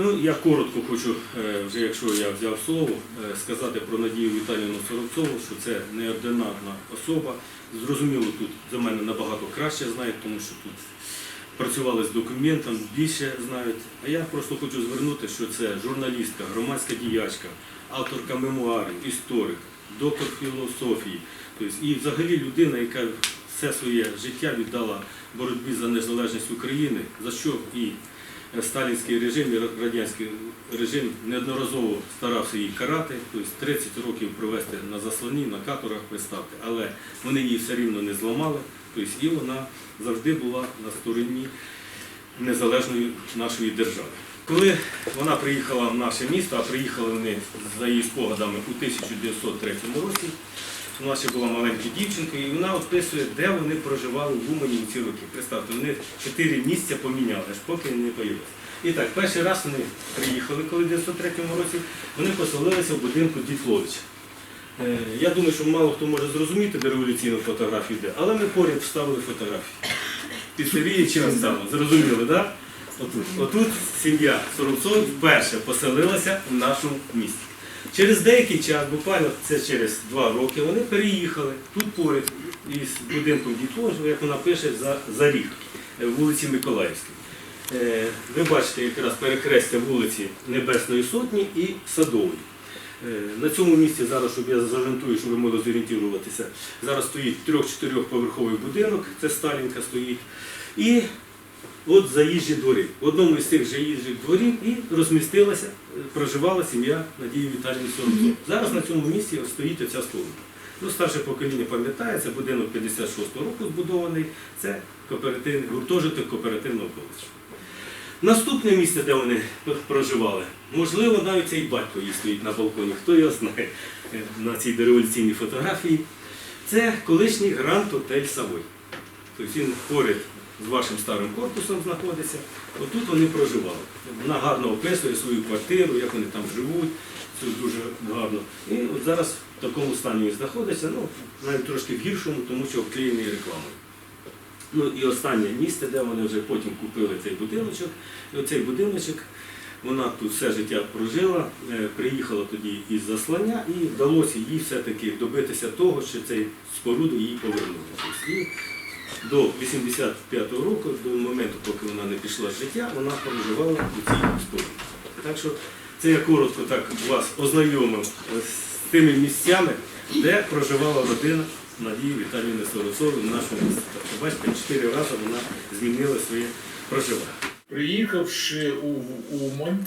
Ну, я коротко хочу, е, вже якщо я взяв слово, е, сказати про Надію Віталіївну Соробцову, що це неординарна особа. Зрозуміло, тут за мене набагато краще знають, тому що тут працювали з документом, більше знають. А я просто хочу звернути, що це журналістка, громадська діячка, авторка мемуарів, історик, доктор філософії. Тобто, і взагалі людина, яка все своє життя віддала боротьбі за незалежність України, за що і сталінський режим, і радянський режим неодноразово старався її карати, тобто 30 років провести на заслоні, на каторах, представте, але вони її все рівно не зламали, тобто і вона завжди була на стороні незалежної нашої держави. Коли вона приїхала в наше місто, а приїхали вони за її спогадами у 1903 році, вона ще була маленькою дівчинкою, і вона описує, де вони проживали в Умані ці роки. Представте, вони чотири місця поміняли, аж поки не появилися. І так, перший раз вони приїхали, коли в 93-му році, вони поселилися в будинку Дітловича. Е, Я думаю, що мало хто може зрозуміти, де революційну фотографію йде, але ми поряд вставили фотографії. Під Сергієм чи зрозуміли, так? Отут. Отут сім'я Соробцов вперше поселилася в нашому місті. Через деякий час, буквально це через два роки, вони переїхали тут поряд із будинком Дітловича, як вона пише, за, за ріг, е, вулиці Миколаївській. Е, Ви бачите якраз перекрестя вулиці Небесної Сотні і Садової. Е, На цьому місці зараз, щоб я зажентую, щоб ви могли зорієнтуватися, зараз стоїть трьох-чотирьохповерховий будинок, це Сталінка стоїть. І от заїжджі двори. В одному із цих заїжджих дворів і розмістилася, е, проживала сім'я Надії Віталіївни Соробцов. Зараз на цьому місці стоїть оця столиця. Ну, старше покоління пам'ятає, це будинок 56-го року збудований, це кооперативний, гуртожиток кооперативного коледжу. Наступне місце, де вони проживали, можливо, навіть цей батько її стоїть на балконі, хто його знає е, на цій дореволюційній фотографії. Це колишній Гранд Отель Савой. Тобто він поряд з вашим старим корпусом знаходиться. Отут вони проживали. Вона гарно описує свою квартиру, як вони там живуть, це дуже гарно. І от зараз в такому стані він знаходиться, ну, навіть трошки в гіршому, тому що обклеєний рекламою. Ну і останнє місце, де вони вже потім купили цей будиночок. І оцей будиночок, вона тут все життя прожила, е, приїхала тоді із заслання і вдалося їй все-таки добитися того, що цей споруду їй повернули. До 85-го року, до моменту, поки вона не пішла з життя, вона проживала у цій споруді. Так що це я коротко так вас ознайомив з тими місцями, де проживала родина Надії Віталіївни Соросової в нашому місті. Тобто, бачите, чотири рази вона змінила своє проживання. Приїхавши у Умань,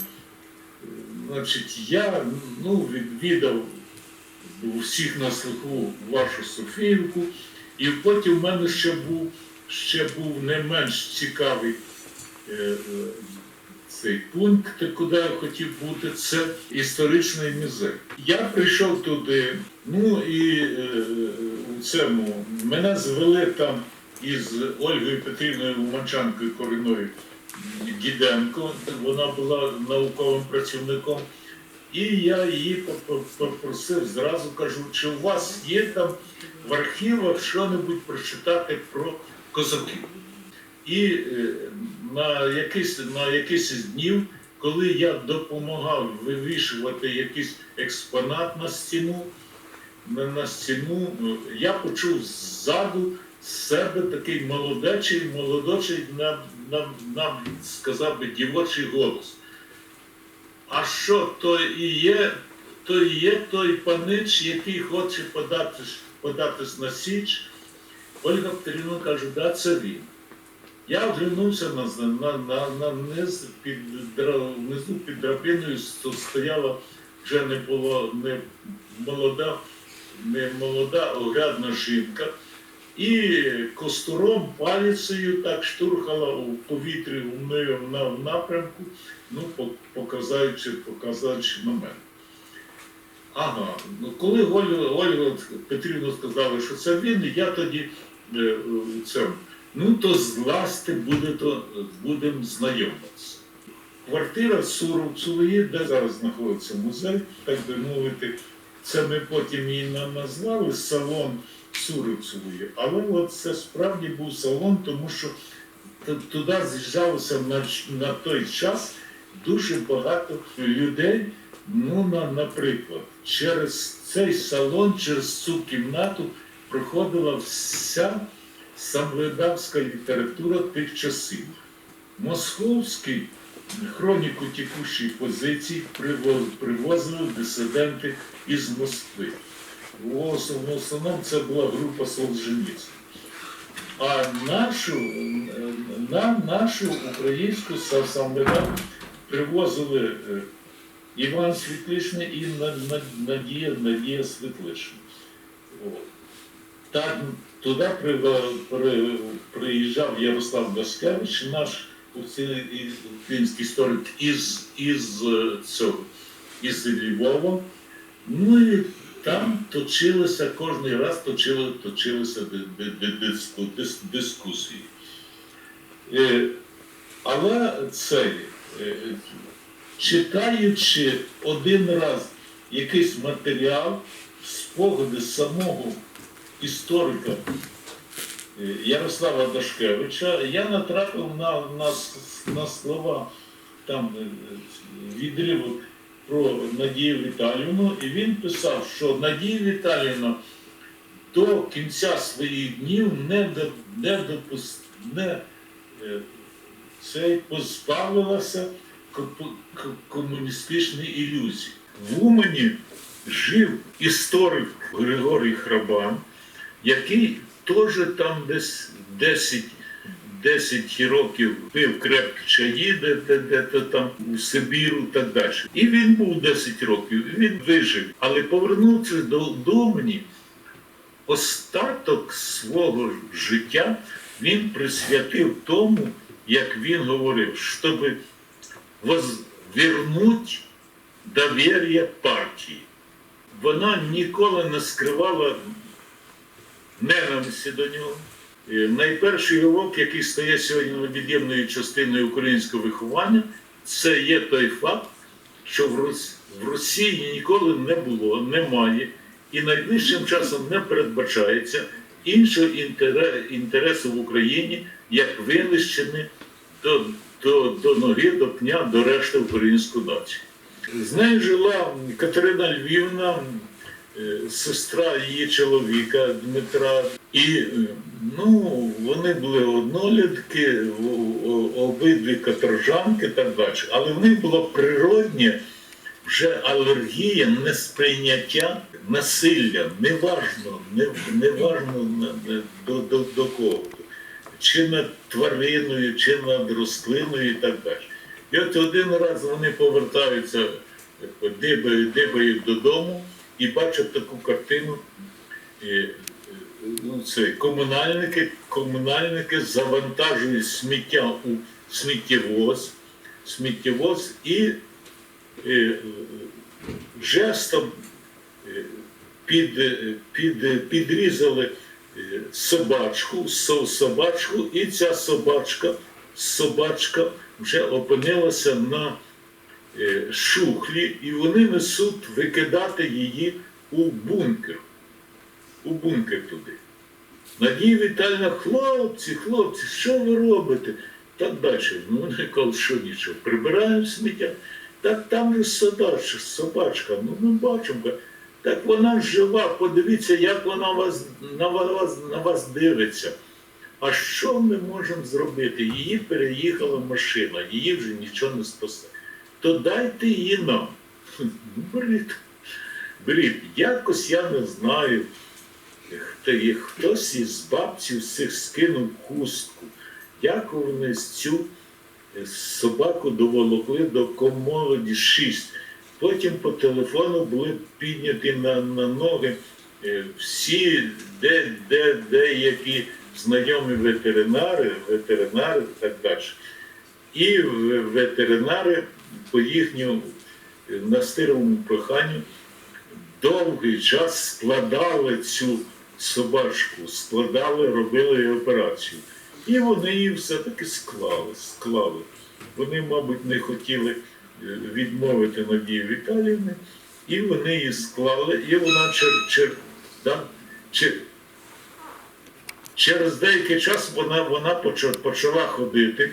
значить, я ну, відвідав всіх на слуху вашу Софіївку, і потім в мене ще був, ще був не менш цікавий е, е, цей пункт, куди я хотів бути, це історичний музей. Я прийшов туди, ну і е, у цьому мене звели там із Ольгою Петрівною Уманчанкою Коріною Діденко, вона була науковим працівником. І я її попросив зразу кажу, чи у вас є там в архівах що-небудь прочитати про козаків. І е, на якийсь, на якийсь із днів, коли я допомагав вивішувати якийсь експонат на стіну, на, стіну, ну, я почув ззаду з себе такий молодечий, молодочий, нам, нам, нам сказав би, дівочий голос. А що то і є, то і є той панич, який хоче подати, податись на Січ? Ольга Петрівна каже, да, це він. Я оглянувся на, на, на, на низ, під, внизу під драбиною сто- стояла вже не було не молода, не молода, огрядна жінка. І костуром палицею так штурхала у повітрі у на в напрямку, ну, по- показуючи, показуючи на. Ага, ну коли Ольга, Петрівна сказала, що це він, я тоді е, у цьому. Ну, то зласти буде, то будемо знайомитися. Квартира Суровцевої, де зараз знаходиться музей, так би мовити, це ми потім її на- назвали салон Суровцевої. Але от це справді був салон, тому що туди з'їжджалося на, на той час дуже багато людей, ну, наприклад, через цей салон, через цю кімнату проходила вся самоздавська література тих часів. Московський хроніку текущої позиції привозили дисиденти із Москви. В основному це була група Солженіцина. А нашу, нам нашу українську са- привозили е, Іван Світлишний і На- На- Надія, Надія Світлишна. Так, туди при- при- приїжджав Ярослав Даскевич, наш український історик із, із е, цього, із Львова. Ну і там точилися, кожен раз точили, точилися ди- ди- ди- диску- дис- дискусії. Е, Але цей, е, читаючи один раз якийсь матеріал, спогади самого історика е, Ярослава Дашкевича, я натрапив на, на, на слова там е, відривок про Надію Віталіївну, і він писав, що Надія Віталіївна до кінця своїх днів не, не, допус, не е, цей позбавилася ко- ко- комуністичної ілюзії. В Умані жив історик Григорій Храбан, який теж там десь 10, 10 років пив крепкі чаї, де, де, де, де там у Сибіру і так далі. І він був 10 років, він вижив, але повернувся до Думані, остаток свого життя він присвятив тому, як він говорив, щоб вернути довір'я партії. Вона ніколи не скривала ненависті до нього. Е, Найперший урок, який стає сьогодні невід'ємною частиною українського виховання, це є той факт, що в Рос- в Росії ніколи не було, немає і найближчим часом не передбачається іншого інтере- інтересу в Україні, як винищення до, до, до ноги, до пня, до решти української нації. З нею жила Катерина Львівна, е, сестра її чоловіка Дмитра. І е, ну, вони були однолітки, обидві каторжанки так далі. Але в них було природнє вже алергія, несприйняття насилля, неважно, не, неважно до, до, до кого. Чи над твариною, чи над рослиною і так далі. І от один раз вони повертаються, е, дибають, дибають додому і бачать таку картину. е, е, Ну, це комунальники, комунальники завантажують сміття у сміттєвоз, сміттєвоз і е, жестом під, під, підрізали собачку, собачку, і ця собачка, собачка вже опинилася на е, шухлі, і вони несуть викидати її у бункер. У бункер туди. Надія Вітальна, хлопці, хлопці, що ви робите? Так далі. Ну, вони кажуть, що нічого, прибираємо сміття. Так там же собачка, собачка, ну ми бачимо. Так вона жива, подивіться, як вона вас, на, вас, на вас дивиться. А що ми можемо зробити? Її переїхала машина, її вже нічого не спасе. То дайте її нам. Беріть. Беріть. Якось я не знаю. Хтось із бабців цих скинув хустку. Як вони цю е, собаку доволокли до комолоді 6. Потім по телефону були підняті на, на ноги е, всі, де, де, деякі знайомі ветеринари, ветеринари і так далі. І ветеринари по їхньому е, проханню довгий час складали цю собачку, складали, робили їй операцію. І вони її все-таки склали, склали. Вони, мабуть, не хотіли відмовити Надії Віталіївни, і вони її склали, і вона чер, чер, да, чер, через деякий час вона, вона почала ходити.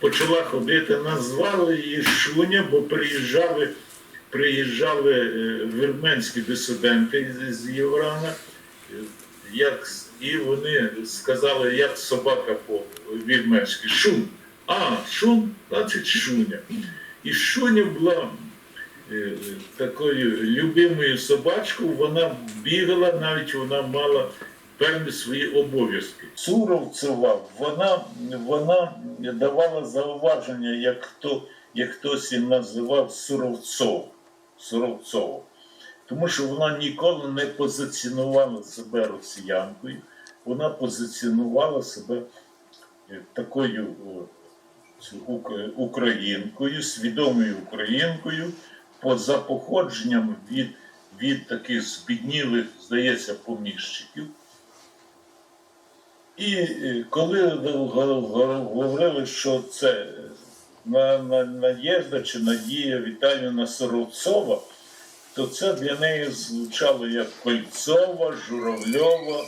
почала ходити, назвали її Шуня, бо приїжджали, приїжджали е, вірменські дисиденти з- Єврана, як, і вони сказали, як собака по-вірменськи. Шун. А, шун, значить шуня. І шуня була е, такою любимою собачкою, вона бігала, навіть вона мала певні свої обов'язки. Суровцева, вона, вона давала зауваження, як, хто, як хтось її називав Суровцов. Суровцов. Тому що вона ніколи не позиціонувала себе росіянкою, вона позиціонувала себе е, такою українкою, свідомою українкою, поза походженням від, від таких збіднілих, здається, поміщиків. І е, коли говорили, що це е, на, на, Надєжда чи Надія Віталіївна Соровцова, то це для неї звучало як Кольцова, Журавльова,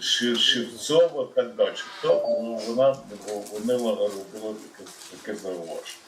Шевцова так далі. То ну, вона вони робила таке, таке зауваження.